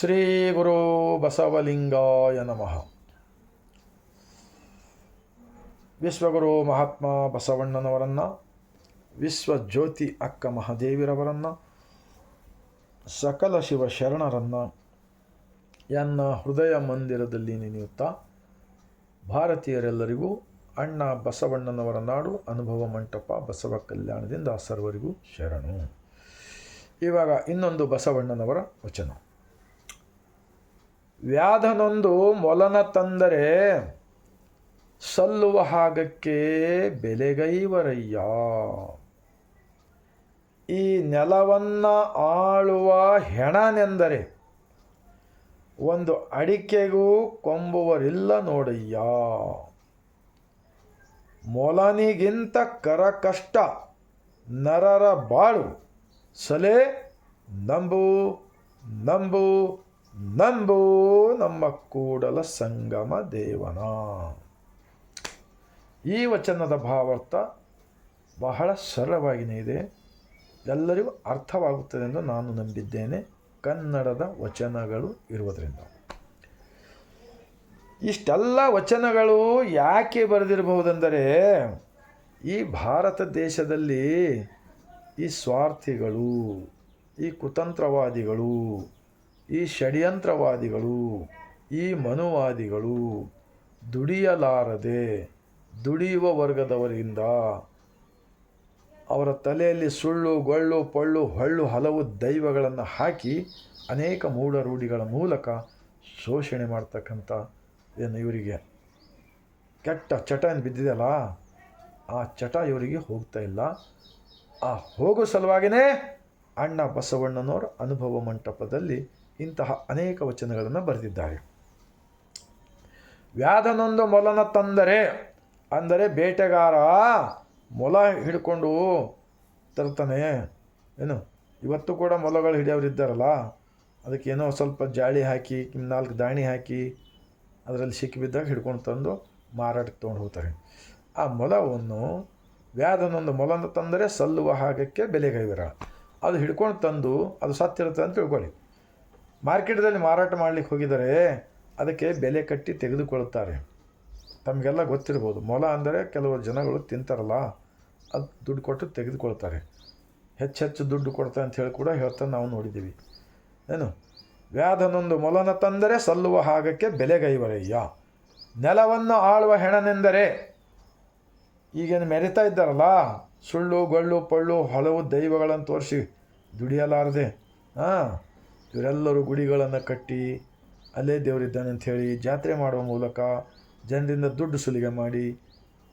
ಶ್ರೀ ಗುರು ಬಸವಲಿಂಗಾಯ ನಮಃ. ವಿಶ್ವಗುರು ಮಹಾತ್ಮ ಬಸವಣ್ಣನವರನ್ನು, ವಿಶ್ವಜ್ಯೋತಿ ಅಕ್ಕ ಮಹಾದೇವಿರವರನ್ನು, ಸಕಲ ಶಿವ ಶರಣರನ್ನು ಎನ್ನ ಹೃದಯ ಮಂದಿರದಲ್ಲಿ ನೆನೆಯುತ್ತಾ ಭಾರತೀಯರೆಲ್ಲರಿಗೂ ಅಣ್ಣ ಬಸವಣ್ಣನವರ ನಾಡು ಅನುಭವ ಮಂಟಪ ಬಸವ ಕಲ್ಯಾಣದಿಂದ ಸರ್ವರಿಗೂ ಶರಣು. ಇವಾಗ ಇನ್ನೊಂದು ಬಸವಣ್ಣನವರ ವಚನ. ವ್ಯಾಧನೊಂದು ಮೊಲನ ತಂದರೆ ಸಲ್ಲುವ ಹಾಗಕ್ಕೆ ಬೆಲೆಗೈವರಯ್ಯ. ಈ ನೆಲವನ್ನ ಆಳುವ ಹೆಣನೆಂದರೆ ಒಂದು ಅಡಿಕೆಗೂ ಕೊಂಬುವರಿಲ್ಲ ನೋಡಯ್ಯ. ಮೊಲನಿಗಿಂತ ಕರ ಕಷ್ಟ ನರರ ಬಾಳು. ಸಲೆ ನಂಬು ನಂಬು ನಂಬು ನಮ್ಮ ಕೂಡಲ ಸಂಗಮ ದೇವನ. ಈ ವಚನದ ಭಾವಾರ್ಥ ಬಹಳ ಸರಳವಾಗಿನೇ ಇದೆ. ಎಲ್ಲರಿಗೂ ಅರ್ಥವಾಗುತ್ತದೆ ಎಂದು ನಾನು ನಂಬಿದ್ದೇನೆ. ಕನ್ನಡದ ವಚನಗಳು ಇರುವುದರಿಂದ. ಇಷ್ಟೆಲ್ಲ ವಚನಗಳು ಯಾಕೆ ಬರೆದಿರಬಹುದೆಂದರೆ, ಈ ಭಾರತ ದೇಶದಲ್ಲಿ ಈ ಸ್ವಾರ್ಥಿಗಳು, ಈ ಕುತಂತ್ರವಾದಿಗಳು ಈ ಷಡ್ಯಂತ್ರವಾದಿಗಳು, ಈ ಮನುವಾದಿಗಳು ದುಡಿಯಲಾರದೆ ದುಡಿಯುವ ವರ್ಗದವರಿಂದ ಅವರ ತಲೆಯಲ್ಲಿ ಸುಳ್ಳು, ಗೊಳ್ಳು, ಪೊಳ್ಳು, ಹೊಳ್ಳು ಹಲವು ದೈವಗಳನ್ನು ಹಾಕಿ ಅನೇಕ ಮೂಢರೂಢಿಗಳ ಮೂಲಕ ಶೋಷಣೆ ಮಾಡ್ತಕ್ಕಂಥ ಏನು ಇವರಿಗೆ ಕೆಟ್ಟ ಚಟ ಏನು ಬಿದ್ದಿದೆಯಲ್ಲ, ಆ ಚಟ ಇವರಿಗೆ ಹೋಗ್ತಾ ಇಲ್ಲ. ಆ ಹೋಗೋ ಸಲುವಾಗಿಯೇ ಅಣ್ಣ ಬಸವಣ್ಣನವರ ಅನುಭವ ಮಂಟಪದಲ್ಲಿ ಇಂತಹ ಅನೇಕ ವಚನಗಳನ್ನು ಬರೆದಿದ್ದಾರೆ. ವ್ಯಾಧನೊಂದು ಮೊಲನ ತಂದರೆ, ಅಂದರೆ ಬೇಟೆಗಾರ ಮೊಲ ಹಿಡ್ಕೊಂಡು ತರ್ತಾನೆ ಏನು? ಇವತ್ತು ಕೂಡ ಮೊಲಗಳು ಹಿಡಿಯೋರಿದ್ದಾರಲ್ಲ ಅದಕ್ಕೆ ಏನೋ ಸ್ವಲ್ಪ ಜಾಳಿ ಹಾಕಿ ನಾಲ್ಕು ದಾಣಿ ಹಾಕಿ, ಅದರಲ್ಲಿ ಸಿಕ್ಕಿಬಿದ್ದಾಗ ಹಿಡ್ಕೊಂಡು ತಂದು ಮಾರಾಟಕ್ಕೆ ತೊಗೊಂಡು ಹೋಗ್ತಾರೆ. ಆ ಮೊಲವನ್ನು ವ್ಯಾಧನೊಂದು ಮೊಲನ ತಂದರೆ ಸಲ್ಲುವ ಹಾಗಕ್ಕೆ ಬೆಲೆಗೈವಿರ. ಅದು ಹಿಡ್ಕೊಂಡು ತಂದು ಅದು ಸತ್ತಿರುತ್ತೆ ಅಂತ ತಿಳ್ಕೊಳ್ಳಿ. ಮಾರ್ಕೆಟ್ದಲ್ಲಿ ಮಾರಾಟ ಮಾಡಲಿಕ್ಕೆ ಹೋಗಿದರೆ ಅದಕ್ಕೆ ಬೆಲೆ ಕಟ್ಟಿ ತೆಗೆದುಕೊಳ್ಳುತ್ತಾರೆ. ತಮಗೆಲ್ಲ ಗೊತ್ತಿರ್ಬೋದು, ಮೊಲ ಅಂದರೆ ಕೆಲವು ಜನಗಳು ತಿಂತಾರಲ್ಲ, ಅದು ದುಡ್ಡು ಕೊಟ್ಟು ತೆಗೆದುಕೊಳ್ತಾರೆ ಹೆಚ್ಚು ಹೆಚ್ಚು ದುಡ್ಡು ಕೊಡ್ತಾರೆ ಅಂತ ಹೇಳಿ ಕೂಡ ಹೇಳ್ತಾ ನಾವು ನೋಡಿದ್ದೀವಿ. ಏನು? ವ್ಯಾಧನೊಂದು ಮೊಲನ ತಂದರೆ ಸಲ್ಲುವ ಹಾಗಕ್ಕೆ ಬೆಲೆಗೈವರಯ್ಯ ನೆಲವನ್ನು ಆಳುವ ಹೆಣನೆಂದರೆ, ಈಗೇನು ಮೆರಿತಾ ಇದ್ದಾರಲ್ಲ, ಸುಳ್ಳು, ಗೊಳ್ಳು, ಪಳ್ಳು, ಹಲವು, ದೈವಗಳನ್ನು ತೋರಿಸಿ ದುಡಿಯಲಾರದೆ ಹಾಂ ಇವರೆಲ್ಲರೂ ಗುಡಿಗಳನ್ನು ಕಟ್ಟಿ ಅಲ್ಲೇ ದೇವರಿದ್ದಾನೆ ಅಂಥೇಳಿ ಜಾತ್ರೆ ಮಾಡುವ ಮೂಲಕ ಜನರಿಂದ ದುಡ್ಡು ಸುಲಿಗೆ ಮಾಡಿ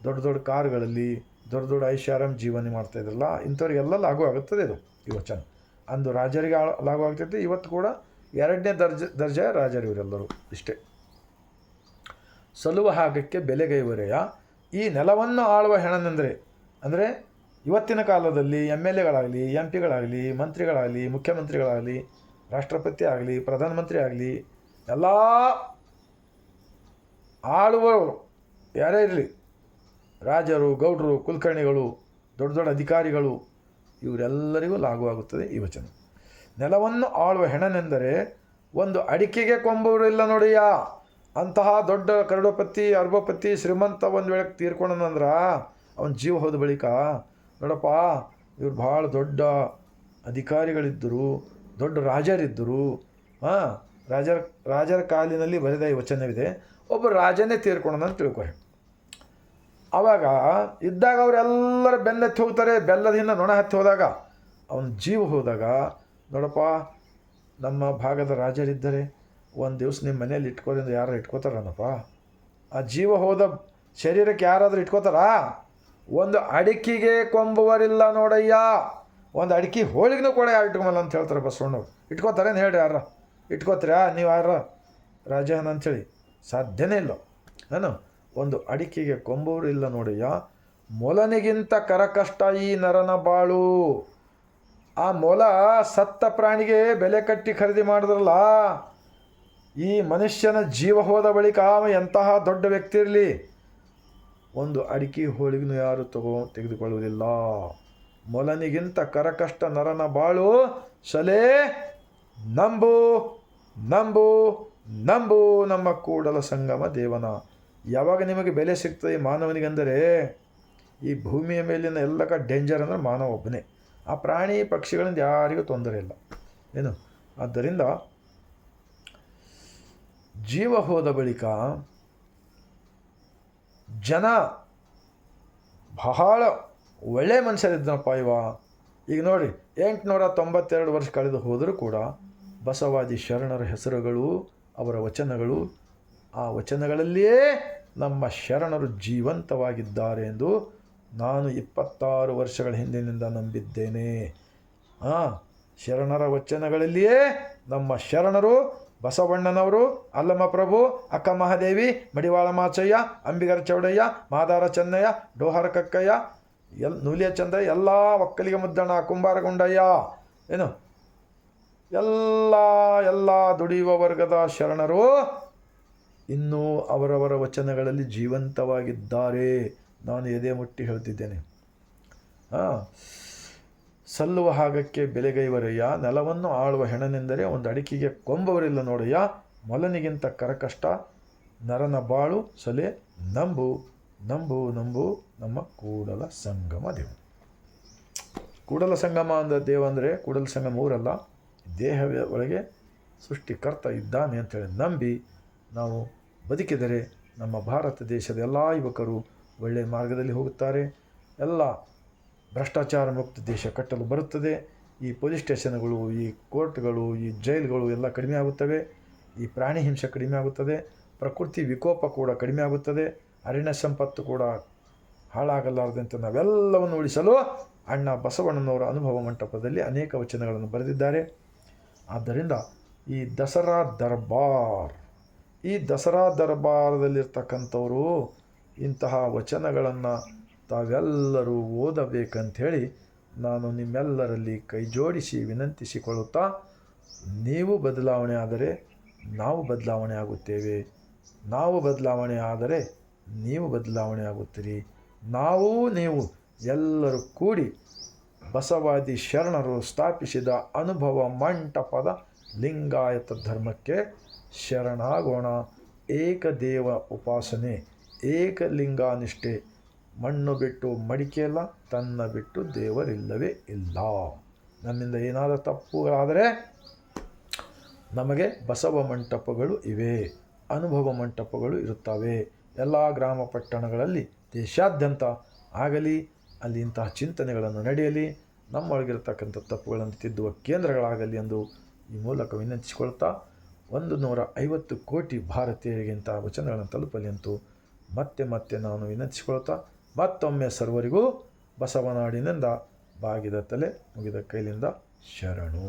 ದೊಡ್ಡ ದೊಡ್ಡ ಕಾರ್ಗಳಲ್ಲಿ ದೊಡ್ಡ ದೊಡ್ಡ ಐಷಾರಾಮ್ ಜೀವನ ಮಾಡ್ತಾಯಿದ್ರಲ್ಲ ಇಂಥವ್ರಿಗೆಲ್ಲ ಲಾಗು ಆಗುತ್ತದೆ ಇದು ಈ ವಚನ. ಅಂದು ರಾಜರಿಗೆ ಲಾಗು ಆಗ್ತೈತೆ, ಇವತ್ತು ಕೂಡ ಎರಡನೇ ದರ್ಜೆ ರಾಜರು ಇವರೆಲ್ಲರೂ ಇಷ್ಟೇ. ಸಲುವ ಹಾಗಕ್ಕೆ ಬೆಲೆಗೈವರೆಯ ಈ ನೆಲವನ್ನು ಆಳುವ ಹೆಣನೆಂದರೆ, ಅಂದರೆ ಇವತ್ತಿನ ಕಾಲದಲ್ಲಿ ಎಂ ಎಲ್ ಎಗಳಾಗಲಿ, ಎಂ ಪಿಗಳಾಗಲಿ, ಮಂತ್ರಿಗಳಾಗಲಿ, ಮುಖ್ಯಮಂತ್ರಿಗಳಾಗಲಿ ರಾಷ್ಟ್ರಪತಿ ಆಗಲಿ, ಪ್ರಧಾನಮಂತ್ರಿ ಆಗಲಿ, ಎಲ್ಲ ಆಳುವವರು, ಯಾರೇ ಇರಲಿ, ರಾಜರು, ಗೌಡರು, ಕುಲಕರ್ಣಿಗಳು, ದೊಡ್ಡ ದೊಡ್ಡ ಅಧಿಕಾರಿಗಳು, ಇವರೆಲ್ಲರಿಗೂ ಲಾಗುವಾಗುತ್ತದೆ ಈ ವಚನ. ನೆಲವನ್ನು ಆಳುವ ಹೆಣನೆಂದರೆ ಒಂದು ಅಡಿಕೆಗೆ ಕೊಂಬವರು ಇಲ್ಲ ನೋಡಿಯ? ಅಂತಹ ದೊಡ್ಡ ಕರಡೋಪತಿ ಅರ್ಬಪತಿ ಶ್ರೀಮಂತ ಒಂದು ವೇಳೆ ತೀರ್ಕೊಂಡನಂದ್ರೆ ಅವನ ಜೀವ ಹೋದ ಬಳಿಕ ನೋಡಪ್ಪ, ಇವ್ರು ಭಾಳ ದೊಡ್ಡ ಅಧಿಕಾರಿಗಳಿದ್ದರು ದೊಡ್ಡ ರಾಜರಿದ್ದರು. ಹಾಂ, ರಾಜರ ರಾಜರ ಕಾಲಿನಲ್ಲಿ ಬರೆದ ಈ ವಚನವಿದೆ. ಒಬ್ಬ ರಾಜನೇ ತೀರ್ಕೊಂಡಂತ ತಿಳ್ಕೊರಿ ಆವಾಗ ಇದ್ದಾಗ ಅವರೆಲ್ಲರ ಬೆನ್ನತ್ತಿ ಹೋಗ್ತಾರೆ. ಬೆಲ್ಲದಿಂದ ನೊಣ ಹತ್ತಿ ಹೋದಾಗ ಅವನ ಜೀವ ಹೋದಾಗ, ನೋಡಪ್ಪ, ನಮ್ಮ ಭಾಗದ ರಾಜರಿದ್ದರೆ ಒಂದು ದಿವಸ ನಿಮ್ಮ ಮನೇಲಿ ಇಟ್ಕೋದಿಂದ ಯಾರು ಇಟ್ಕೋತಾರನಪ್ಪ? ಆ ಜೀವ ಹೋದ ಶರೀರಕ್ಕೆ ಯಾರಾದರೂ ಇಟ್ಕೋತಾರಾ? ಒಂದು ಅಡಿಕೆಗೆ ಕೊಂಬುವರಿಲ್ಲ ನೋಡಯ್ಯ. ಒಂದು ಅಡಿಕೆ ಹೋಳಿಗೆನೂ ಕೂಡ ಯಾರು ಇಟ್ಕೊಂಬಲ್ಲ ಅಂತ ಹೇಳ್ತಾರೆ ಬಸವಣ್ಣವ್ರು. ಇಟ್ಕೋತಾರೇನು ಹೇಳ್ರಿ ಯಾರ? ಇಟ್ಕೋತೀರಾ? ನೀವು ಯಾರ? ರಾಜನ ಅಂಥೇಳಿ ಸಾಧ್ಯನೇ ಇಲ್ಲ. ಏನು ಒಂದು ಅಡಿಕೆಗೆ ಕೊಂಬೋರು ಇಲ್ಲ ನೋಡಯ್ಯ ಮೊಲನಿಗಿಂತ ಕರಕಷ್ಟ ಈ ನರನ ಬಾಳು. ಆ ಮೊಲ ಸತ್ತ ಪ್ರಾಣಿಗೆ ಬೆಲೆ ಕಟ್ಟಿ ಖರೀದಿ ಮಾಡಿದ್ರಲ್ಲ. ಈ ಮನುಷ್ಯನ ಜೀವ ಹೋದ ಬಳಿಕ ಅವ ಎಂತಹ ದೊಡ್ಡ ವ್ಯಕ್ತಿ ಇರಲಿ? ಒಂದು ಅಡಿಕೆ ಹೋಳಿಗೂ ಯಾರು ತಗೋ ತೆಗೆದುಕೊಳ್ಳುವುದಿಲ್ಲ. ಮೊಲನಿಗಿಂತ ಕರಕಷ್ಟ ನರನ ಬಾಳು. ಸಲೇ ನಂಬು ನಂಬು ನಂಬು ನಮ್ಮ ಕೂಡಲ ಸಂಗಮ ದೇವನ. ಯಾವಾಗ ನಿಮಗೆ ಬೆಲೆ ಸಿಗ್ತದೆ ಮಾನವನಿಗೆಂದರೆ, ಈ ಭೂಮಿಯ ಮೇಲಿನ ಎಲ್ಲಕ ಡೇಂಜರ್ ಅಂದರೆ ಮಾನವ ಒಬ್ಬನೇ. ಆ ಪ್ರಾಣಿ ಪಕ್ಷಿಗಳಿಂದ ಯಾರಿಗೂ ತೊಂದರೆ ಇಲ್ಲ. ಏನು? ಆದ್ದರಿಂದ ಜೀವ ಹೋದ ಬಳಿಕ ಜನ ಬಹಳ ಒಳ್ಳೆಯ ಮನುಷ್ಯರಿದ್ದನಪ್ಪ ಇವ. ಈಗ ನೋಡಿ, ಎಂಟುನೂರ ತೊಂಬತ್ತೆರಡು ವರ್ಷ ಕಳೆದು ಹೋದರೂ ಕೂಡ ಬಸವಾದಿ ಶರಣರ ಹೆಸರುಗಳು, ಅವರ ವಚನಗಳು, ಆ ವಚನಗಳಲ್ಲಿಯೇ ನಮ್ಮ ಶರಣರು ಜೀವಂತವಾಗಿದ್ದಾರೆ ಎಂದು ನಾನು ಇಪ್ಪತ್ತಾರು ವರ್ಷಗಳ ಹಿಂದಿನಿಂದ ನಂಬಿದ್ದೇನೆ. ಹಾಂ ಶರಣರ ವಚನಗಳಲ್ಲಿಯೇ ನಮ್ಮ ಶರಣರು ಬಸವಣ್ಣನವರು, ಅಲ್ಲಮ್ಮ ಪ್ರಭು, ಅಕ್ಕ ಮಹಾದೇವಿ, ಮಡಿವಾಳ ಮಾಚಯ್ಯ, ಅಂಬಿಗರ ಚೌಡಯ್ಯ, ಮಾದಾರ ಚೆನ್ನಯ್ಯ, ಡೋಹರ ಕಕ್ಕಯ್ಯ ಎಲ್ ನೂಲಿಯ ಚಂದ, ಎಲ್ಲ ಒಕ್ಕಲಿಗ ಮುದ್ದಣ್ಣ ಕುಂಬಾರಗೊಂಡಯ್ಯ, ಏನು? ಎಲ್ಲ ಎಲ್ಲ ದುಡಿಯುವ ವರ್ಗದ ಶರಣರು ಇನ್ನೂ ಅವರವರ ವಚನಗಳಲ್ಲಿ ಜೀವಂತವಾಗಿದ್ದಾರೆ. ನಾನು ಎದೆ ಮುಟ್ಟಿ ಹೇಳ್ತಿದ್ದೇನೆ. ಹಾಂ. ಸಲ್ಲುವ ಹಾಗಕ್ಕೆ ಬೆಲೆಗೈವರಯ್ಯ, ನೆಲವನ್ನು ಆಳುವ ಹೆಣನೆಂದರೆ ಒಂದು ಅಡಿಕೆಗೆ ಕೊಂಬವರಿಲ್ಲ ನೋಡಯ್ಯ, ಮೊಲನಿಗಿಂತ ಕರಕಷ್ಟ, ನರನ ಬಾಳು ಸಲೆ ನಂಬು. ನಂಬು ನಂಬು, ನಮ್ಮ ಕೂಡಲ ಸಂಗಮ ದೇವ. ಕೂಡಲ ಸಂಗಮ ಅಂದ ದೇವ ಅಂದರೆ ಕೂಡಲ ಸಂಗಮ ಊರಲ್ಲ ದೇಹ ಒಳಗೆ ಸೃಷ್ಟಿಕರ್ತ ಇದ್ದಾನೆ ಅಂತೇಳಿ ನಂಬಿ ನಾವು ಬದುಕಿದರೆ ನಮ್ಮ ಭಾರತ ದೇಶದ ಎಲ್ಲ ಯುವಕರು ಒಳ್ಳೆಯ ಮಾರ್ಗದಲ್ಲಿ ಹೋಗುತ್ತಾರೆ. ಎಲ್ಲ ಭ್ರಷ್ಟಾಚಾರ ಮುಕ್ತ ದೇಶ ಕಟ್ಟಲು ಬರುತ್ತದೆ. ಈ ಪೊಲೀಸ್ ಸ್ಟೇಷನ್ಗಳು, ಈ ಕೋರ್ಟ್ಗಳು, ಈ ಜೈಲುಗಳು ಎಲ್ಲ ಕಡಿಮೆ ಆಗುತ್ತವೆ. ಈ ಪ್ರಾಣಿ ಹಿಂಸೆ ಕಡಿಮೆ ಆಗುತ್ತದೆ. ಪ್ರಕೃತಿ ವಿಕೋಪ ಕೂಡ ಕಡಿಮೆ ಆಗುತ್ತದೆ. ಅರಣ್ಯ ಸಂಪತ್ತು ಕೂಡ ಹಾಳಾಗಲಾರದಂತ ನಾವೆಲ್ಲವನ್ನು ಉಳಿಸಲು ಅಣ್ಣ ಬಸವಣ್ಣನವರ ಅನುಭವ ಮಂಟಪದಲ್ಲಿ ಅನೇಕ ವಚನಗಳನ್ನು ಬರೆದಿದ್ದಾರೆ. ಆದ್ದರಿಂದ ಈ ದಸರಾ ದರ್ಬಾರ್, ಈ ದಸರಾ ದರ್ಬಾರದಲ್ಲಿರ್ತಕ್ಕಂಥವರು ಇಂತಹ ವಚನಗಳನ್ನು ತಾವೆಲ್ಲರೂ ಓದಬೇಕಂಥೇಳಿ ನಾನು ನಿಮ್ಮೆಲ್ಲರಲ್ಲಿ ಕೈ ಜೋಡಿಸಿ ವಿನಂತಿಸಿಕೊಳ್ಳುತ್ತಾ, ನೀವು ಬದಲಾವಣೆ ಆದರೆ ನಾವು ಬದಲಾವಣೆ ಆಗುತ್ತೇವೆ. ನಾವು ಬದಲಾವಣೆ ಆದರೆ ನೀವು ಬದಲಾವಣೆ ಆಗುತ್ತೀರಿ. ನಾವು ನೀವು ಎಲ್ಲರೂ ಕೂಡಿ ಬಸವಾದಿ ಶರಣರು ಸ್ಥಾಪಿಸಿದ ಅನುಭವ ಮಂಟಪದ ಲಿಂಗಾಯತ ಧರ್ಮಕ್ಕೆ ಶರಣಾಗೋಣ. ಏಕದೇವ ಉಪಾಸನೆ, ಏಕಲಿಂಗಾನಿಷ್ಠೆ. ಮಣ್ಣು ಬಿಟ್ಟು ಮಡಿಕೆಯಲ್ಲ ತನ್ನ ಬಿಟ್ಟು ದೇವರಿಲ್ಲವೇ ಇಲ್ಲ. ನನ್ನಿಂದ ಏನಾದರೂ ತಪ್ಪುಗಳಾದರೆ ನಮಗೆ ಬಸವ ಮಂಟಪಗಳು ಇವೆ, ಅನುಭವ ಮಂಟಪಗಳು ಇರುತ್ತವೆ. ಎಲ್ಲ ಗ್ರಾಮ ಪಟ್ಟಣಗಳಲ್ಲಿ ದೇಶಾದ್ಯಂತ ಆಗಲಿ, ಅಲ್ಲಿ ಇಂತಹ ಚಿಂತನೆಗಳನ್ನು ನಡೆಯಲಿ, ನಮ್ಮೊಳಗಿರತಕ್ಕಂಥ ತಪ್ಪುಗಳನ್ನು ತಿದ್ದುವ ಕೇಂದ್ರಗಳಾಗಲಿ ಎಂದು ಈ ಮೂಲಕ ವಿನಂತಿಸಿಕೊಳ್ತಾ ಒಂದು ನೂರ ಐವತ್ತು ಕೋಟಿ ಭಾರತೀಯರಿಗೆ ಇಂತಹ ವಚನಗಳನ್ನು ತಲುಪಲಿ ಅಂತೂ ಮತ್ತೆ ಮತ್ತೆ ನಾನು ವಿನಂತಿಸಿಕೊಳ್ತಾ ಮತ್ತೊಮ್ಮೆ ಸರ್ವರಿಗೂ ಬಸವನಾಡಿನಿಂದ ಬಾಗಿದ ತಲೆ ಮುಗಿದ ಕೈಲಿಂದ ಶರಣು.